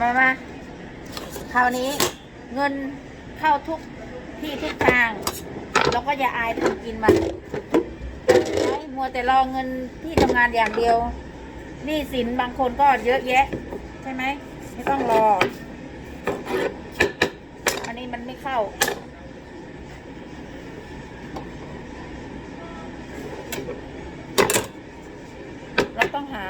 มามาคราวนี้เงินเข้าทุกที่ทุกทาง แล้วก็อย่าอายทำกินมันไม่มัวแต่รอเงินที่ทำงานอย่างเดียวหนี้สินบางคนก็เยอะแยะ ใช่ไหมไม่ต้องรอ อันนี้มันไม่เข้าต้องหา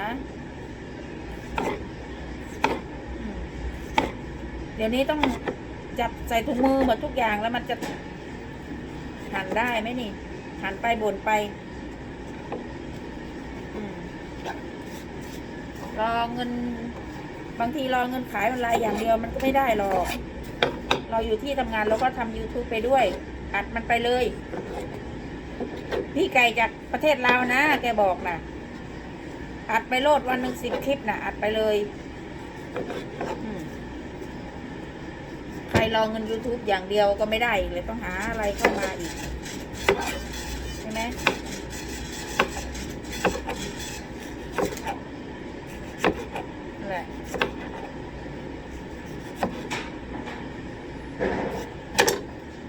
เดี๋ยวนี้ต้องจับใส่ถุงมือหมดทุกอย่างแล้วมันจะหันได้ไหมนี่หันไปบนไปรอเงิน บางทีรอเงินขายออนไลน์อย่างเดียวมันก็ไม่ได้หรอก เราอยู่ที่ทำงานเราก็ทำ YouTube ไปด้วย อัดมันไปเลย พี่ไก่จากประเทศลาวนะ แกบอกนะอัดไปโลดวันหนึ่งสิบคลิปนะอัดไปเลย อืม ใครรอเงิน YouTube อย่างเดียวก็ไม่ได้เลยต้องหาอะไรเข้ามาอีก ใช่ไหมแหละ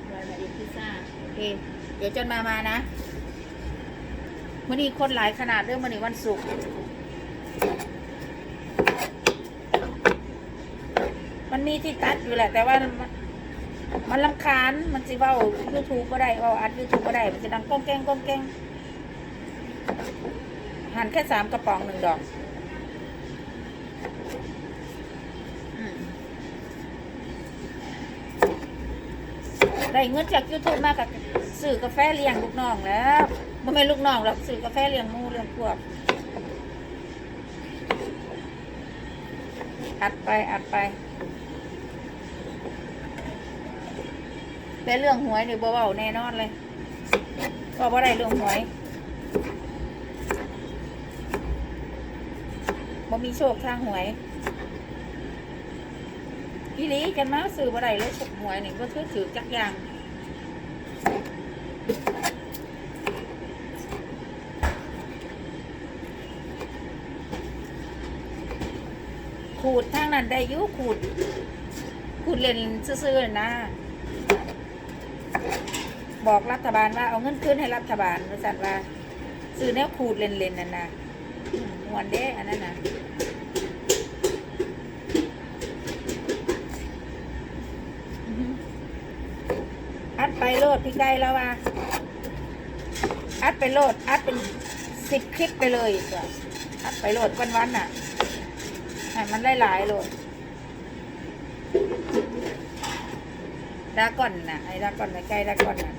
อะไรมาอีกพิซซ่าโอเค เดี๋ยวจนมามานะวันนี้คนหลายขนาดเรื่องวันนี้วันศุกร์ มันมีที่ตัดอยู่แหละ แต่ว่ามันมันลำคาญมันสิเว่ายูทูบก็ได้เว่าอัดยูทูบก็ได้ มันจะดังก้องแกงก้องแกงหั่นแค่สามกระป๋องหนึ่งดอกได้เงินจากยูทูบมากับซื้อกาแฟเลี้ยงลูกน้องแล้วม่เป็นลูกน้องหรอกซื้อกาแฟเลี้ยงมูเลี้ยงพวกอัดไปอัดไป แต่เรื่องหวยนี่บ่เบาแน่นอนเลยก็บ่ได้เรื่องหวยบ่มีโชคทางหวยพี่ลีกันมาซื้อบ่ได้เลยหวยนี่บ่ถือถือจักอย่างขูดทางนั้นได้ยุขูดขูดเล่นซื่อๆนะ บอกรัฐบาลว่าเอาเงินคืนให้รัฐบาลบริษัทว่าซื้อแนวขูดเล่นๆนั่นนะอืมมวนเด้อันนั้นนะอัดไปโลดพี่ไก่แล้วว่า อัดไปโลด อัดเป็นสิบคลิปไปเลยจ้ะอัดไปโลดวันๆน่ะให้มันได้หลายโลดดาก่อนนะไอ้ดาก่อนไอ้ไก่ดาก่อนนะ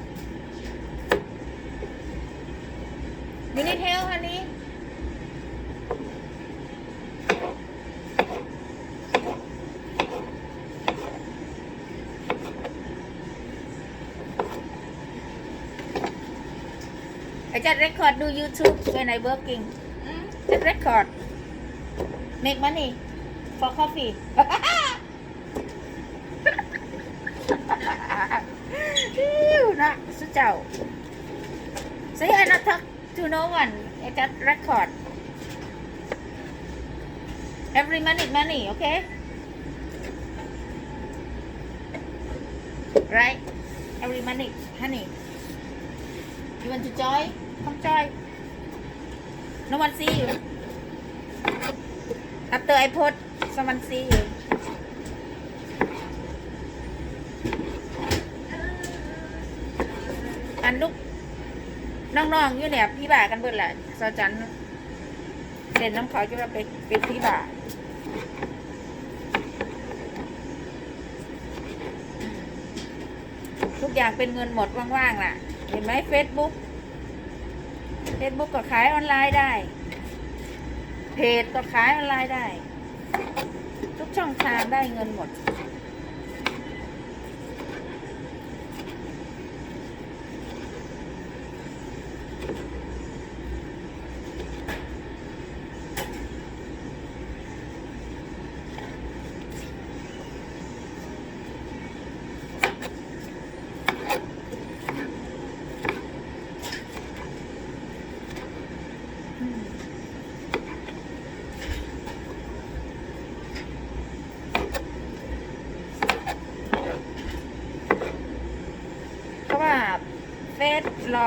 มินิเทลฮันนี้ไอ้จัดเรคคอร์ดดู YouTube when I working จัดเรคคอร์ด make money for coffee อิ้วนะสุดเจ้า say I not talk to no one I just record every minute money okay right every minute honey you want to join come join no one see you after I put someone see you อันลูก น้องๆอยู่เนี่ยพี่บ่ากันเบิดแหละสาจันเด่นน้ำเขาจะว่าเป็นเป็นพี่บ่าทุกอย่างเป็นเงินหมดว่างๆล่ะ เห็นไหมเฟซบุ๊กเฟซบุ๊กก็ขายออนไลน์ได้ เพจก็ขายออนไลน์ได้ ทุกช่องทางได้เงินหมด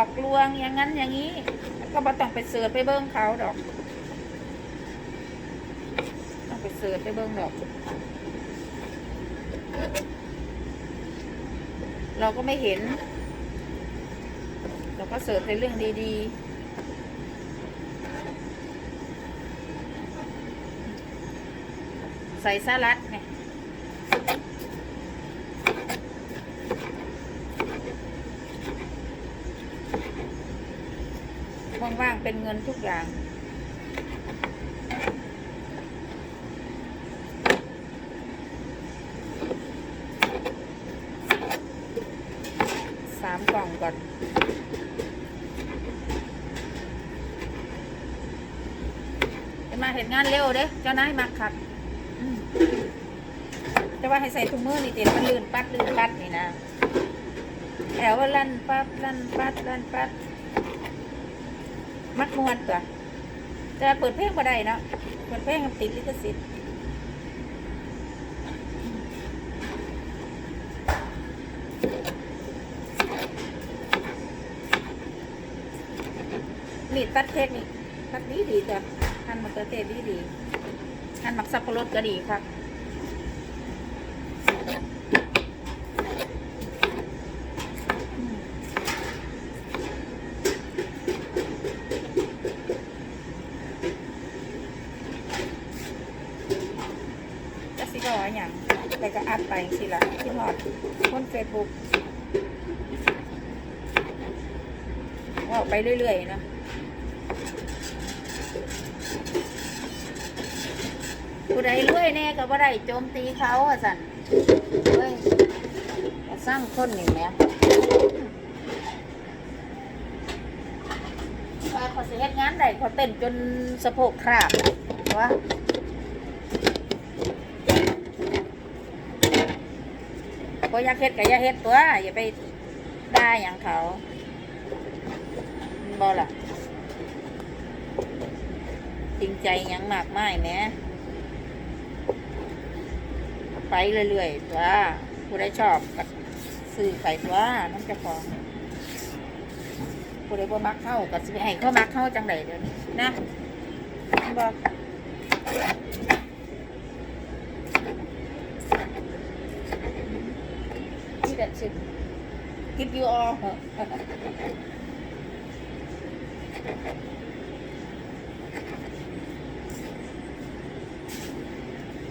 อกลวงอย่างนั้นอย่างนี้ ก็บ่ต้องไปเสิร์ชไปเบิ้งเขาดอก ต้องไปเสิร์ชไปเบิ้งดอก เราก็ไม่เห็น เราก็เสิร์ชในเรื่องดีๆใส่สลัดไงว่างๆ เป็นเงินทุกอย่าง สามกล่องก่อนจะมาเห็นงานเร็วเด้เจ้านายมักคักอืมแต่ว่าให้ใส่ถุงมือนี่เต็มันลื่นปัดลื่นปัดนี่นะแอวว่าลั่นปัดลั่นปัดลั่นปัด มักมวนตัวจะเปิดเพลงมาได้เนาะเปิดเพลงติดลิขสิทธิ์นี่ตัดเทคนิคตัดดีดีจ้ะหั่นมะเขือเทศดีดีหั่นมักสับปะรดก็ดีครับ สิบอกว่าอย่างไปก็อัดไปสิละที่หอดคนเฟซบุ๊กว่าไปเรื่อยๆนะผู้ใดรวยแน่ก็บ่ได้โจมตีเขาอะสันเฮ้ยอย่าสร้างคนหนี่แหม่ว่าเขาสิเฮ็ดงานได้เขาเต้นจนสะโพกคราบวะ บ่อยากเฮ็ดก็อย่าเฮ็ดตัว อย่าไปด่าหยังเขาบ่ล่ะจริงใจยังมากมายแม่ไปเรื่อยๆตัวผู้ใดชอบก็ซื้อไปตัวน้ำเจะของผู้ใดบ่มักเข้าก็สิไปให้เขามักเข้าจังไดเดี๋ยวนี้นะบอก ที่ดัดชิด give you all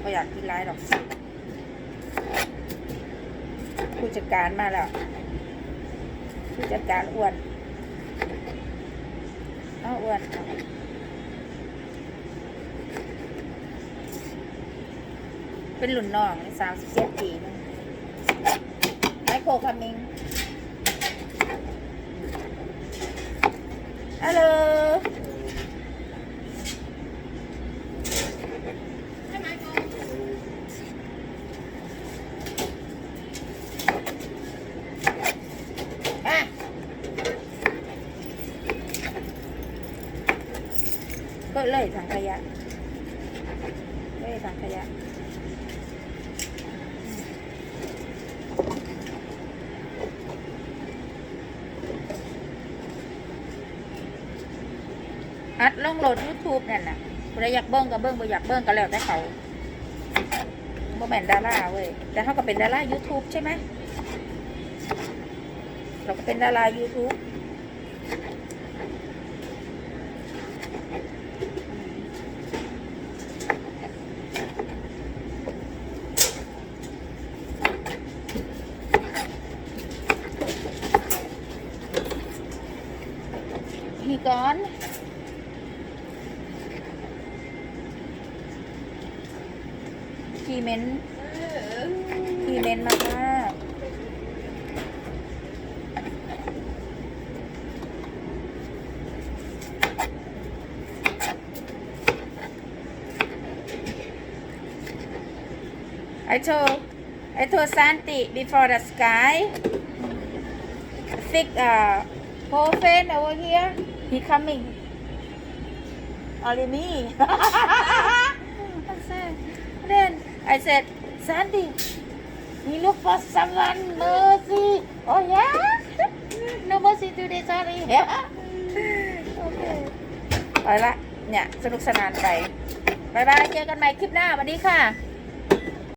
ก็อยากกินร้ายหรอกผู้จัดการมาแล้วผู้จัดการอ้วนเอาอ้วนเป็นหลุนน้องสามสิบเจ็ดปีนึง ไมโครคามิงฮัลโหลอะก็เลยถังขยะเลยถังขยะ อัดลงโหลด YouTube นั่นน่ะบ่ได้อยากเบิ้งก็เบิ้งบ่อยากเบิ้งก็แล้วแต่เขาบ่แม่นดาราเว้ยแต่เขาก็เป็นดารา YouTube ใช่ไหมเราก็เป็นดารา YouTube พี่ก้อน ขี่เมนขี่เมนมากมากไอโทไอโทซันติ before the sky thick uh whole fan over here he coming only me I said then I said Sandy we look for someone mercy oh yeah no mercy today sorry Yeah. Okay. ไปละเนี่ย สนุกสนานไปบายบายเจอกันใหม่คลิปหน้าสวัสดีค่ะ